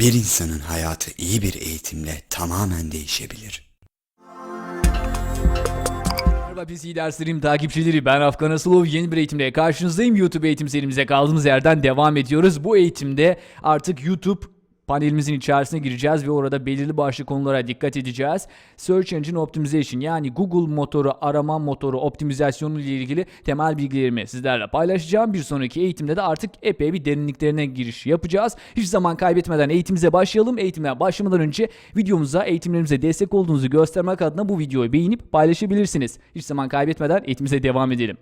Bir insanın hayatı iyi bir eğitimle tamamen değişebilir. Merhaba PC derslerim takipçileri ben Afgan Aslov yeni bir eğitimle karşınızdayım. YouTube eğitim serimize kaldığımız yerden devam ediyoruz. Bu eğitimde artık YouTube panelimizin içerisine gireceğiz ve orada belirli başlı konulara dikkat edeceğiz. Search Engine Optimization yani Google motoru arama motoru optimizasyonu ile ilgili temel bilgilerimi sizlerle paylaşacağım. Bir sonraki eğitimde de artık epey bir derinliklerine giriş yapacağız. Hiç zaman kaybetmeden eğitimimize başlayalım. Eğitimine başlamadan önce videomuza, eğitimlerimize destek olduğunuzu göstermek adına bu videoyu beğenip paylaşabilirsiniz. Hiç zaman kaybetmeden eğitimimize devam edelim.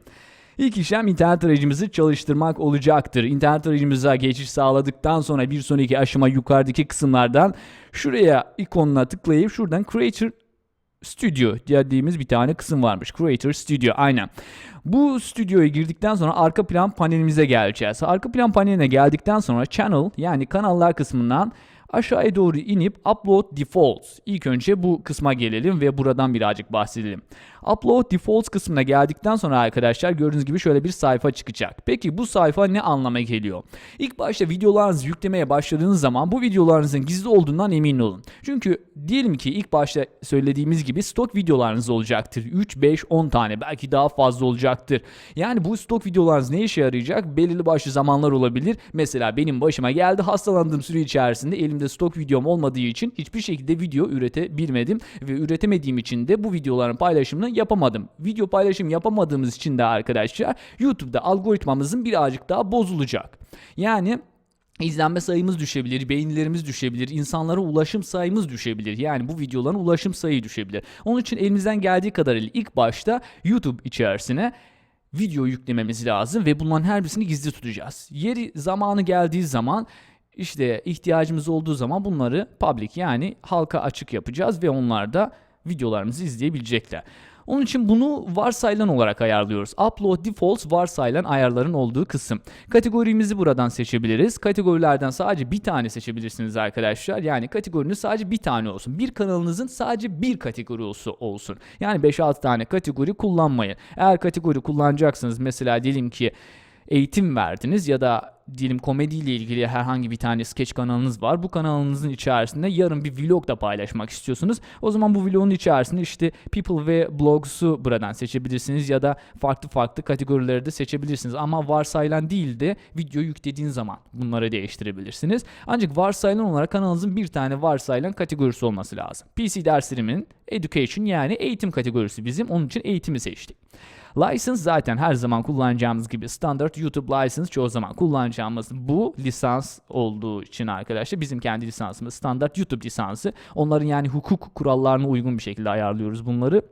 İlk işlem internet tarayıcımızı çalıştırmak olacaktır. İnternet tarayıcımıza geçiş sağladıktan sonra bir sonraki aşama yukarıdaki kısımlardan şuraya ikonuna tıklayıp şuradan Creator Studio dediğimiz bir tane kısım varmış. Creator Studio aynen. Bu stüdyoya girdikten sonra arka plan panelimize geleceğiz. Arka plan paneline geldikten sonra Channel yani kanallar kısmından aşağıya doğru inip Upload Defaults. İlk önce bu kısma gelelim ve buradan birazcık bahsedelim. Upload Defaults kısmına geldikten sonra arkadaşlar gördüğünüz gibi şöyle bir sayfa çıkacak. Peki bu sayfa ne anlama geliyor? İlk başta videolarınızı yüklemeye başladığınız zaman bu videolarınızın gizli olduğundan emin olun. Çünkü diyelim ki ilk başta söylediğimiz gibi stok videolarınız olacaktır. 3, 5, 10 tane belki daha fazla olacaktır. Yani bu stok videolarınız ne işe yarayacak? Belirli başlı zamanlar olabilir. Mesela benim başıma geldi hastalandığım süre içerisinde elimde stok videom olmadığı için hiçbir şekilde video üretebilmedim ve üretemediğim için de bu videoların paylaşımını yapamadım. Video paylaşım yapamadığımız için de arkadaşlar YouTube'da algoritmamızın birazcık daha bozulacak. Yani İzlenme sayımız düşebilir, beğenilerimiz düşebilir, insanlara ulaşım sayımız düşebilir. Yani bu videoların ulaşım sayı düşebilir. Onun için elimizden geldiği kadarıyla ilk başta YouTube içerisine video yüklememiz lazım ve bunların her birisini gizli tutacağız. Yeri zamanı geldiği zaman işte ihtiyacımız olduğu zaman bunları public yani halka açık yapacağız ve onlar da videolarımızı izleyebilecekler. Onun için bunu varsayılan olarak ayarlıyoruz. Upload Defaults varsayılan ayarların olduğu kısım. Kategorimizi buradan seçebiliriz. Kategorilerden sadece bir tane seçebilirsiniz arkadaşlar. Yani kategoriniz sadece bir tane olsun. Bir kanalınızın sadece bir kategorisi olsun. Yani 5-6 tane kategori kullanmayın. Eğer kategori kullanacaksınız mesela diyelim ki eğitim verdiniz ya da diyelim komediyle ilgili herhangi bir tane sketch kanalınız var. Bu kanalınızın içerisinde yarın bir vlog da paylaşmak istiyorsunuz. O zaman bu vlogun içerisinde işte people ve blogs'u buradan seçebilirsiniz ya da farklı farklı kategorileri de seçebilirsiniz. Ama varsayılan değil de video yüklediğin zaman bunları değiştirebilirsiniz. Ancak varsayılan olarak kanalınızın bir tane varsayılan kategorisi olması lazım. PC derslerimin education yani eğitim kategorisi bizim. Onun için eğitimi seçtik. License zaten her zaman kullanacağımız gibi standart YouTube license çoğu zaman kullanacağımız bu lisans olduğu için arkadaşlar bizim kendi lisansımız standart YouTube lisansı. Onların yani hukuk kurallarına uygun bir şekilde ayarlıyoruz bunları.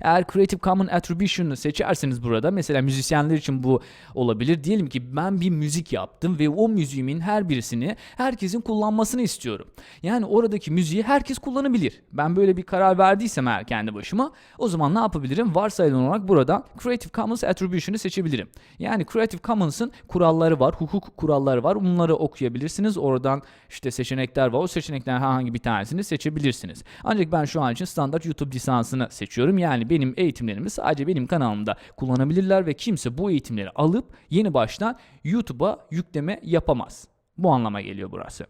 Eğer Creative Commons Attribution'ı seçerseniz burada mesela müzisyenler için bu olabilir. Diyelim ki ben bir müzik yaptım ve o müziğimin her birisini herkesin kullanmasını istiyorum. Yani oradaki müziği herkes kullanabilir. Ben böyle bir karar verdiysem eğer kendi başıma o zaman ne yapabilirim? Varsayılan olarak buradan Creative Commons Attribution'ı seçebilirim. Yani Creative Commons'ın kuralları var, hukuk kuralları var. Bunları okuyabilirsiniz. Oradan işte seçenekler var. O seçeneklerden herhangi bir tanesini seçebilirsiniz. Ancak ben şu an için standart YouTube lisansını seçiyorum. Yani benim eğitimlerimi sadece benim kanalımda kullanabilirler ve kimse bu eğitimleri alıp yeni baştan YouTube'a yükleme yapamaz. Bu anlama geliyor burası.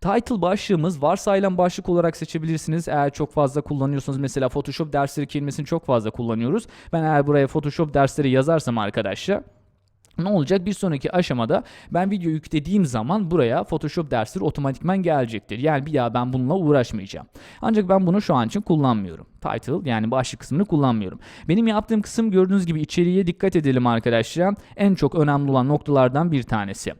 Title başlığımız varsayılan başlık olarak seçebilirsiniz. Eğer çok fazla kullanıyorsanız mesela Photoshop dersleri kelimesini çok fazla kullanıyoruz. Ben eğer buraya Photoshop dersleri yazarsam arkadaşlar ne olacak? Bir sonraki aşamada ben video yüklediğim zaman buraya Photoshop dersleri otomatikman gelecektir. Yani bir daha ben bununla uğraşmayacağım. Ancak ben bunu şu an için kullanmıyorum. Title yani başlık kısmını kullanmıyorum. Benim yaptığım kısım gördüğünüz gibi içeriye dikkat edelim arkadaşlar. En çok önemli olan noktalardan bir tanesi.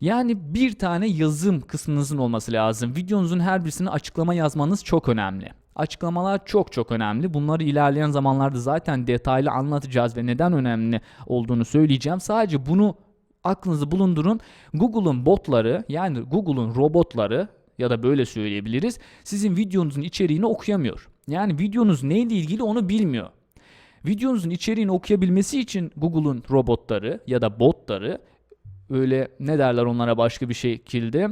Yani bir tane yazım kısmınızın olması lazım. Videonuzun her birisine açıklama yazmanız çok önemli. Açıklamalar çok çok önemli. Bunları ilerleyen zamanlarda zaten detaylı anlatacağız ve neden önemli olduğunu söyleyeceğim. Sadece bunu aklınızı bulundurun. Google'un botları yani Google'un robotları ya da böyle söyleyebiliriz. Sizin videonuzun içeriğini okuyamıyor. Yani videonuz neyle ilgili onu bilmiyor. Videonuzun içeriğini okuyabilmesi için Google'un robotları ya da botları öyle ne derler onlara başka bir şekilde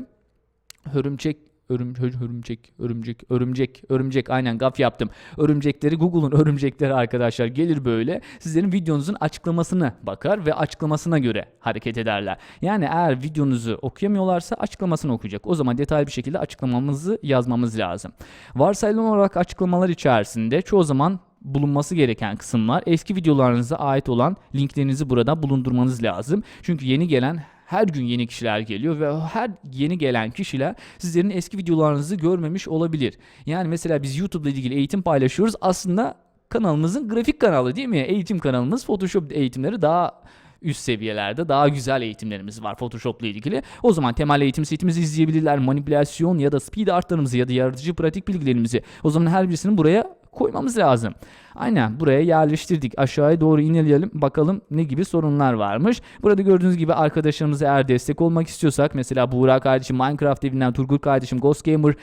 hörümçek örüm, örümcek, örümcek, örümcek, örümcek. Aynen gaf yaptım. Örümcekleri Google'un örümcekleri arkadaşlar gelir böyle. Sizlerin videonuzun açıklamasını bakar ve açıklamasına göre hareket ederler. Yani eğer videonuzu okuyamıyorlarsa açıklamasını okuyacak. O zaman detaylı bir şekilde açıklamamızı yazmamız lazım. Varsayılan olarak açıklamalar içerisinde çoğu zaman bulunması gereken kısımlar eski videolarınıza ait olan linklerinizi burada bulundurmanız lazım. Çünkü yeni gelen her gün yeni kişiler geliyor ve her yeni gelen kişiler sizlerin eski videolarınızı görmemiş olabilir. Yani mesela biz YouTube ile ilgili eğitim paylaşıyoruz. Aslında kanalımızın grafik kanalı değil mi? Eğitim kanalımız Photoshop eğitimleri daha üst seviyelerde daha güzel eğitimlerimiz var Photoshop ile ilgili. O zaman temel eğitim setimizi izleyebilirler. Manipülasyon ya da speed artlarımızı ya da yaratıcı pratik bilgilerimizi. O zaman her birisini buraya koymamız lazım. Aynen buraya yerleştirdik. Aşağıya doğru inelim bakalım ne gibi sorunlar varmış. Burada gördüğünüz gibi arkadaşlarımıza eğer destek olmak istiyorsak mesela Buğra kardeşim, Minecraft evinden Turgut kardeşim, Ghost Gamer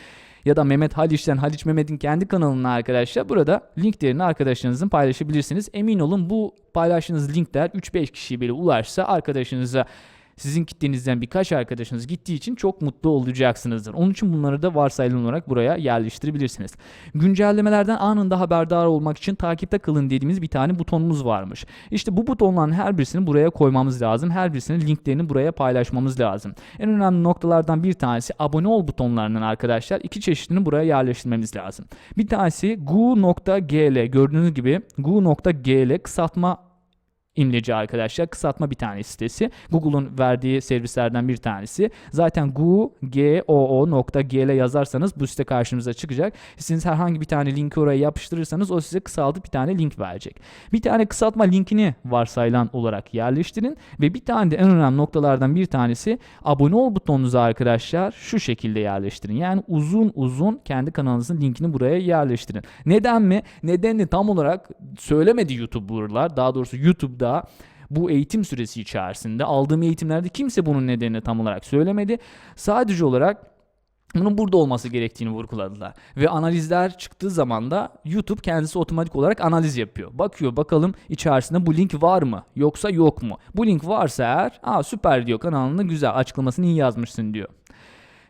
ya da Mehmet Haliç'ten Haliç Mehmet'in kendi kanalına arkadaşlar burada linklerini arkadaşlarınızın paylaşabilirsiniz. Emin olun bu paylaştığınız linkler 3-5 kişiye bile ulaşsa arkadaşınıza sizin kitlenizden birkaç arkadaşınız gittiği için çok mutlu olacaksınızdır. Onun için bunları da varsayılan olarak buraya yerleştirebilirsiniz. Güncellemelerden anında haberdar olmak için takipte kalın dediğimiz bir tane butonumuz varmış. İşte bu butonların her birisini buraya koymamız lazım. Her birisinin linklerini buraya paylaşmamız lazım. En önemli noktalardan bir tanesi abone ol butonlarının arkadaşlar iki çeşidini buraya yerleştirmemiz lazım. Bir tanesi gu.gl gördüğünüz gibi gu.gl kısaltma imleci arkadaşlar. Kısaltma bir tane sitesi. Google'un verdiği servislerden bir tanesi. Zaten gu.goo.gl yazarsanız bu site karşınıza çıkacak. Siz herhangi bir tane linki oraya yapıştırırsanız o size kısaltıp bir tane link verecek. Bir tane kısaltma linkini varsayılan olarak yerleştirin ve bir tane de en önemli noktalardan bir tanesi abone ol butonunuzu arkadaşlar şu şekilde yerleştirin. Yani uzun uzun kendi kanalınızın linkini buraya yerleştirin. Neden mi? Nedenini tam olarak söylemedi YouTuber'lar. Daha doğrusu YouTube'da bu eğitim süresi içerisinde aldığım eğitimlerde kimse bunun nedenini tam olarak söylemedi. Sadece olarak bunun burada olması gerektiğini vurguladılar. Ve analizler çıktığı zaman da YouTube kendisi otomatik olarak analiz yapıyor. Bakıyor bakalım içerisinde bu link var mı yoksa yok mu? Bu link varsa eğer aa süper diyor kanalında güzel açıklamasını iyi yazmışsın diyor.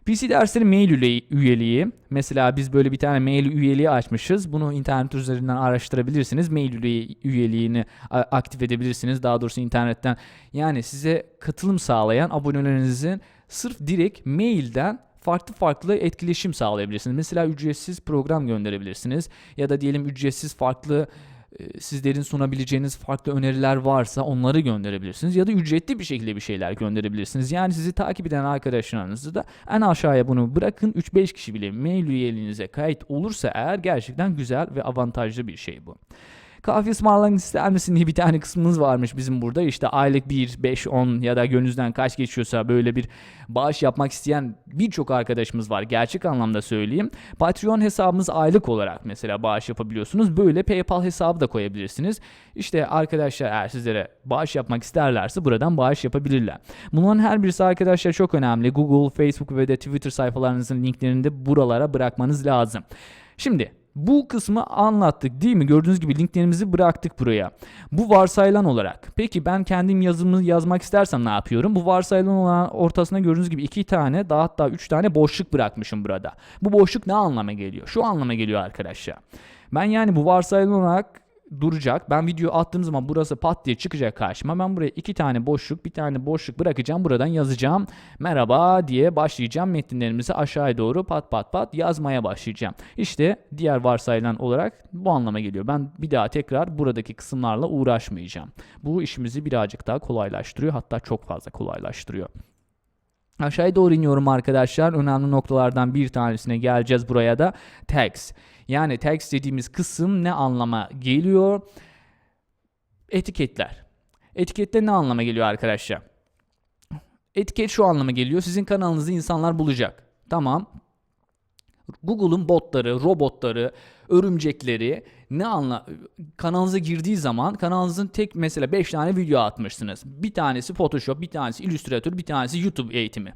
PC dersleri mail üye- üyeliği. Mesela biz böyle bir tane mail üyeliği açmışız. Bunu internet üzerinden araştırabilirsiniz. Mail üye- üyeliğini aktif edebilirsiniz. Daha doğrusu internetten. Yani size katılım sağlayan abonelerinizin sırf direkt mailden farklı farklı etkileşim sağlayabilirsiniz. Mesela ücretsiz program gönderebilirsiniz. Ya da diyelim ücretsiz farklı sizlerin sunabileceğiniz farklı öneriler varsa onları gönderebilirsiniz ya da ücretli bir şekilde bir şeyler gönderebilirsiniz. Yani sizi takip eden arkadaşlarınızı da en aşağıya bunu bırakın 3-5 kişi bile mail üyeliğinize kayıt olursa eğer gerçekten güzel ve avantajlı bir şey bu. Kahve ısmarlamak ister misin diye bir tane kısmımız varmış bizim burada. İşte aylık 1, 5, 10 ya da gönlünüzden kaç geçiyorsa böyle bir bağış yapmak isteyen birçok arkadaşımız var. Gerçek anlamda söyleyeyim. Patreon hesabımız aylık olarak mesela bağış yapabiliyorsunuz. Böyle PayPal hesabı da koyabilirsiniz. İşte arkadaşlar eğer sizlere bağış yapmak isterlerse buradan bağış yapabilirler. Bunların her birisi arkadaşlar çok önemli. Google, Facebook ve de Twitter sayfalarınızın linklerini de buralara bırakmanız lazım. Şimdi bu kısmı anlattık değil mi? Gördüğünüz gibi linklerimizi bıraktık buraya. Bu varsayılan olarak. Peki ben kendim yazımı yazmak istersem ne yapıyorum? Bu varsayılan olan ortasına gördüğünüz gibi iki tane daha hatta üç tane boşluk bırakmışım burada. Bu boşluk ne anlama geliyor? Şu anlama geliyor arkadaşlar. Ben yani bu varsayılan olarak duracak. Ben video attığım zaman burası pat diye çıkacak karşıma. Ben buraya iki tane boşluk, bir tane boşluk bırakacağım. Buradan yazacağım. Merhaba diye başlayacağım. Metinlerimizi aşağıya doğru pat pat pat yazmaya başlayacağım. İşte diğer varsayılan olarak bu anlama geliyor. Ben bir daha tekrar buradaki kısımlarla uğraşmayacağım. Bu işimizi birazcık daha kolaylaştırıyor. Hatta çok fazla kolaylaştırıyor. Aşağıya doğru iniyorum arkadaşlar. Önemli noktalardan bir tanesine geleceğiz buraya da. Tags. Yani tags dediğimiz kısım ne anlama geliyor? Etiketler. Etiketler ne anlama geliyor arkadaşlar? Etiket şu anlama geliyor. Sizin kanalınızı insanlar bulacak. Tamam. Google'un botları, robotları, örümcekleri ne anla kanalınıza girdiği zaman kanalınızın tek mesela 5 tane video atmışsınız. Bir tanesi Photoshop, bir tanesi Illustrator, bir tanesi YouTube eğitimi.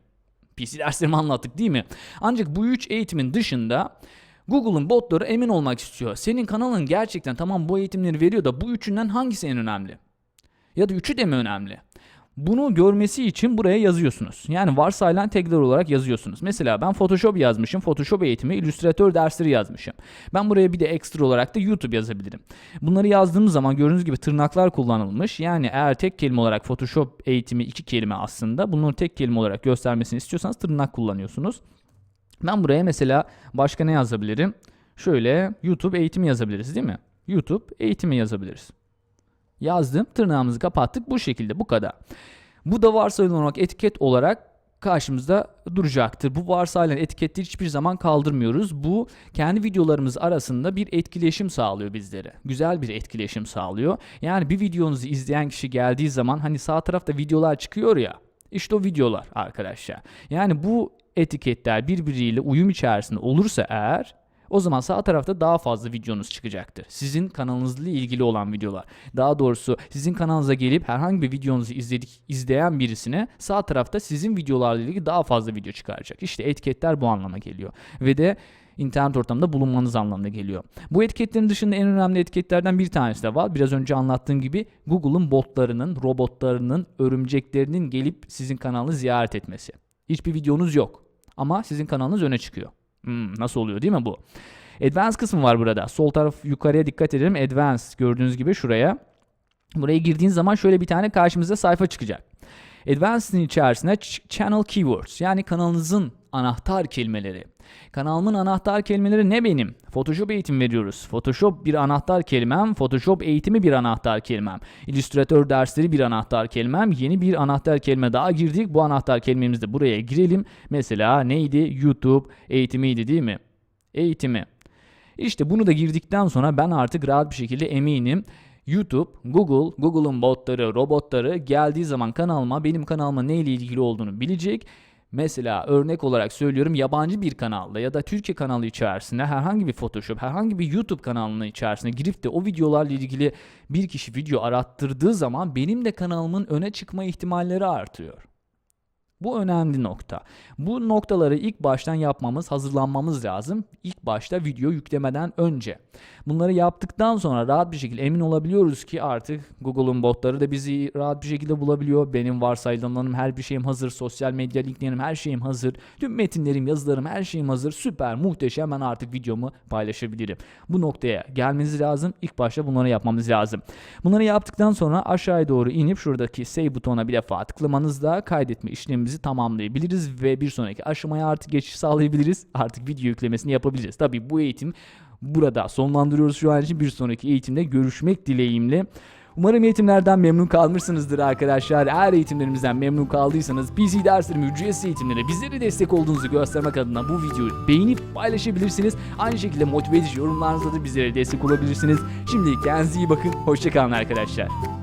PC derslerimi anlattık değil mi? Ancak bu üç eğitimin dışında Google'un botları emin olmak istiyor. Senin kanalın gerçekten tamam bu eğitimleri veriyor da bu üçünden hangisi en önemli? Ya da üçü de mi önemli? Bunu görmesi için buraya yazıyorsunuz. Yani varsayılan tagler olarak yazıyorsunuz. Mesela ben Photoshop yazmışım. Photoshop eğitimi, Illustrator dersleri yazmışım. Ben buraya bir de ekstra olarak da YouTube yazabilirim. Bunları yazdığımız zaman gördüğünüz gibi tırnaklar kullanılmış. Yani eğer tek kelime olarak Photoshop eğitimi iki kelime aslında. Bunları tek kelime olarak göstermesini istiyorsanız tırnak kullanıyorsunuz. Ben buraya mesela başka ne yazabilirim? Şöyle YouTube eğitimi yazabiliriz değil mi? YouTube eğitimi yazabiliriz. Yazdım. Tırnağımızı kapattık. Bu şekilde bu kadar. Bu da varsayılan olarak etiket olarak karşımızda duracaktır. Bu varsayılan etiketleri hiçbir zaman kaldırmıyoruz. Bu kendi videolarımız arasında bir etkileşim sağlıyor bizlere. Güzel bir etkileşim sağlıyor. Yani bir videonuzu izleyen kişi geldiği zaman hani sağ tarafta videolar çıkıyor ya. İşte o videolar arkadaşlar. Yani bu etiketler birbiriyle uyum içerisinde olursa eğer o zaman sağ tarafta daha fazla videonuz çıkacaktır. Sizin kanalınızla ilgili olan videolar. Daha doğrusu sizin kanalınıza gelip herhangi bir videonuzu izledik, izleyen birisine sağ tarafta sizin videolarla ilgili daha fazla video çıkaracak. İşte etiketler bu anlama geliyor. Ve de internet ortamında bulunmanız anlamına geliyor. Bu etiketlerin dışında en önemli etiketlerden bir tanesi de var. Biraz önce anlattığım gibi Google'ın botlarının, robotlarının, örümceklerinin gelip sizin kanalını ziyaret etmesi. Hiçbir videonuz yok ama sizin kanalınız öne çıkıyor. Hmm, nasıl oluyor değil mi bu? Advanced kısmı var burada. Sol taraf yukarıya dikkat edelim. Advanced gördüğünüz gibi şuraya. Buraya girdiğiniz zaman şöyle bir tane karşımıza sayfa çıkacak. Advanced'in içerisinde ch- channel keywords yani kanalınızın anahtar kelimeleri. Kanalımın anahtar kelimeleri ne benim? Photoshop eğitim veriyoruz. Photoshop bir anahtar kelimem, Photoshop eğitimi bir anahtar kelimem. Illustrator dersleri bir anahtar kelimem. Yeni bir anahtar kelime daha girdik. Bu anahtar kelimemizi de buraya girelim. Mesela neydi? YouTube eğitimiydi değil mi? Eğitimi. İşte bunu da girdikten sonra ben artık rahat bir şekilde eminim. YouTube, Google, Google'ın botları, robotları geldiği zaman kanalıma, benim kanalıma neyle ilgili olduğunu bilecek. Mesela örnek olarak söylüyorum yabancı bir kanalda ya da Türkiye kanalı içerisinde herhangi bir Photoshop, herhangi bir YouTube kanalının içerisine girip de o videolarla ilgili bir kişi video arattırdığı zaman benim de kanalımın öne çıkma ihtimalleri artıyor. Bu önemli nokta. Bu noktaları ilk baştan yapmamız, hazırlanmamız lazım. İlk başta video yüklemeden önce. Bunları yaptıktan sonra rahat bir şekilde emin olabiliyoruz ki artık Google'un botları da bizi rahat bir şekilde bulabiliyor. Benim varsayılanlarım, her bir şeyim hazır. Sosyal medya linklerim, her şeyim hazır. Tüm metinlerim, yazılarım, her şeyim hazır. Süper, muhteşem. Ben artık videomu paylaşabilirim. Bu noktaya gelmeniz lazım. İlk başta bunları yapmamız lazım. Bunları yaptıktan sonra aşağıya doğru inip şuradaki save butonuna bir defa tıklamanızda kaydetme işlemimizi tamamlayabiliriz ve bir sonraki aşamaya artık geçiş sağlayabiliriz. Artık video yüklemesini yapabiliriz. Tabii bu eğitim burada sonlandırıyoruz şu an için bir sonraki eğitimde görüşmek dileğimle. Umarım eğitimlerden memnun kalmışsınızdır arkadaşlar. Eğer eğitimlerimizden memnun kaldıysanız PC derslerim ücretsiz eğitimlere bizlere destek olduğunuzu göstermek adına bu videoyu beğenip paylaşabilirsiniz. Aynı şekilde motive edici yorumlarınızla da bizlere destek olabilirsiniz. Şimdi kendinize iyi bakın. Hoşçakalın arkadaşlar.